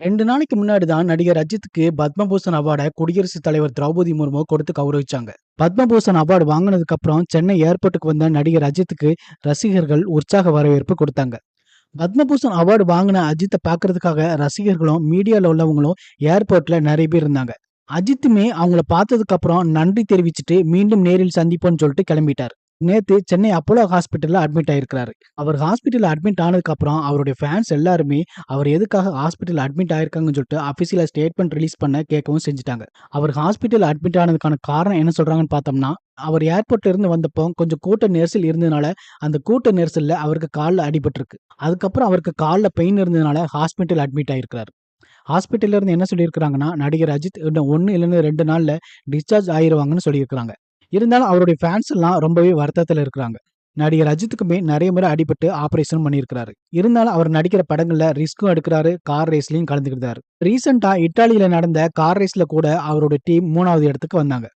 ரெண்டு நாளைக்கு முன்னாடி தான் நடிகர் அஜித்துக்கு பத்மபூஷன் அவார்டை குடியரசுத் தலைவர் திரௌபதி முர்மு கொடுத்து கௌரவிச்சாங்க. பத்மபூஷன் அவார்டு வாங்கினதுக்கு அப்புறம் சென்னை ஏர்போர்ட்டுக்கு வந்த நடிகர் அஜித்துக்கு ரசிகர்கள் உற்சாக வரவேற்பு கொடுத்தாங்க. பத்மபூஷன் அவார்டு வாங்கின அஜித்தை பார்க்கறதுக்காக ரசிகர்களும், மீடியால உள்ளவங்களும் ஏர்போர்ட்ல நிறைய பேர் இருந்தாங்க. அஜித்துமே அவங்கள பார்த்ததுக்கு அப்புறம் நன்றி தெரிவிச்சுட்டு மீண்டும் நேரில் சந்திப்போம்னு சொல்லிட்டு கிளம்பிட்டார் நேத்து சென்னை அப்போலோ ஹாஸ்பிட்டல்ல அட்மிட் ஆயிருக்கிறாரு. அவர் ஹாஸ்பிட்டல் அட்மிட் ஆனதுக்கு அப்புறம் அவருடைய ஃபேன்ஸ் எல்லாருமே அவர் எதுக்காக ஹாஸ்பிட்டல் அட்மிட் ஆயிருக்காங்கன்னு சொல்லிட்டு அபிஷியலா ஸ்டேட்மெண்ட் ரிலீஸ் பண்ண கேட்கவும் செஞ்சுட்டாங்க. அவர் ஹாஸ்பிட்டல் அட்மிட் ஆனதுக்கான காரணம் என்ன சொல்றாங்கன்னு பார்த்தோம்னா, அவர் ஏர்போர்ட்ல இருந்து வந்தப்போ கொஞ்சம் கூட்ட நெரிசல் இருந்ததுனால, அந்த கூட்ட நெரிசல்ல அவருக்கு காலில் அடிபட்டிருக்கு. அதுக்கப்புறம் அவருக்கு காலில் பெயின் இருந்ததுனால ஹாஸ்பிட்டல் அட்மிட் ஆயிருக்கிறாரு. ஹாஸ்பிட்டல்ல இருந்து என்ன சொல்லியிருக்கிறாங்கன்னா, நடிகர் அஜித் இன்னும் 1 இல்லன்னா 2 நாள்ல டிஸ்சார்ஜ் ஆயிடுவாங்கன்னு சொல்லியிருக்கிறாங்க. இருந்தாலும் அவருடைய ஃபேன்ஸ் எல்லாம் ரொம்பவே வருத்தத்துல இருக்கிறாங்க. நடிகர் அஜித்துக்குமே நிறைய முறை அடிபட்டு ஆபரேஷன் பண்ணியிருக்கிறாரு. இருந்தாலும் அவர் நடிக்கிற படங்கள்ல ரிஸ்க்கும் எடுக்கிறாரு, கார் ரேஸ்லயும் கலந்துக்கிட்டாரு. ரீசென்ட்டா இட்டாலியில நடந்த கார் ரேஸ்ல கூட அவரோட டீம் மூணாவது இடத்துக்கு வந்தாங்க.